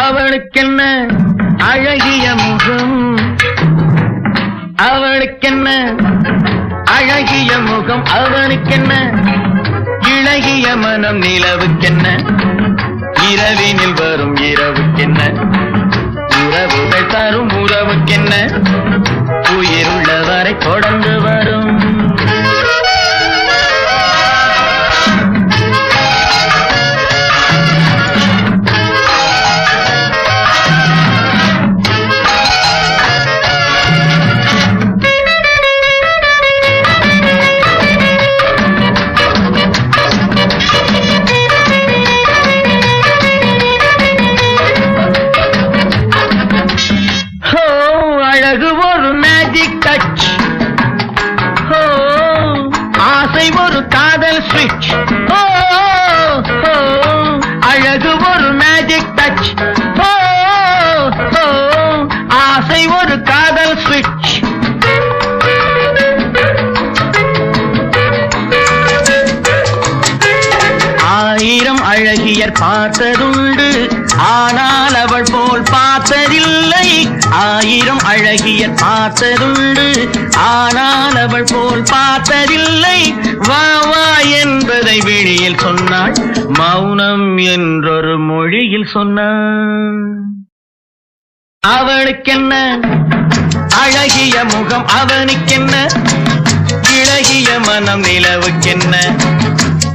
அவளுக்கென்ன அழகிய முகம்? அவளுக்கென்ன அழகிய முகம் அவனுக்கென்ன? இழகிய மனம் நிலவுக்கென்ன? இரவினில் வரும் இரவுக்கென்ன? உறவுகள் தரும் உறவுக்கென்ன? உயிருள்ளவரை தொடர்ந்து வரும் ஒரு காதல் ஸ்விட்ச் அழகு ஒரு மேஜிக் டச் ஆசை ஒரு காதல் ஸ்விட்ச் ஆயிரம் அழகியர் பார்த்ததுண்டு. ஆனால் அவள் போல் பார்த்ததில்லை. ஆயிரம் அழகியர் பார்த்ததுண்டு. ஆனால் அவள் போல் என்றொரு மொழியில் சொன்னாள் அவளுக்கென்ன அழகிய முகம் அவனுக்கென்ன? இழகிய மனம் நிலவுக்கென்ன?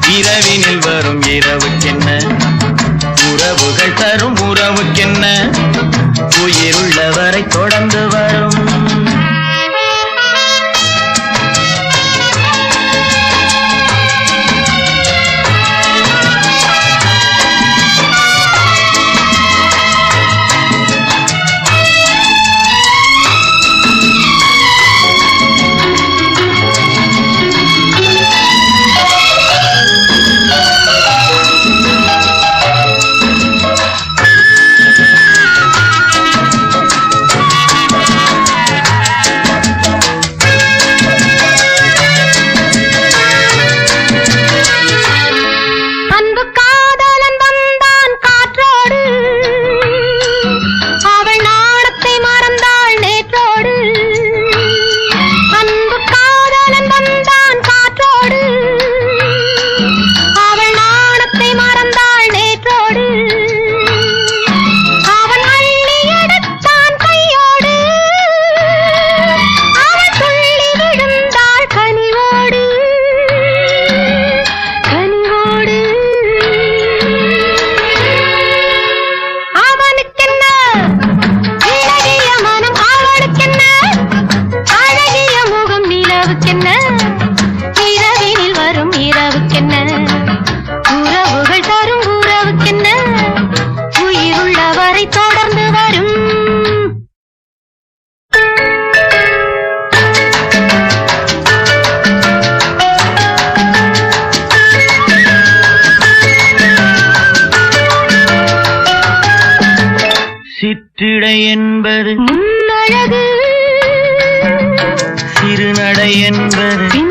இரவினில் வரும் இரவுக்கென்ன? உறவுகள் தரும் உறவுக்கென்ன? உயிருள்ளவரை தொடர்ந்து வரும். சிற்றிடை என்பது முன்னழகு. சிறுநடை என்பது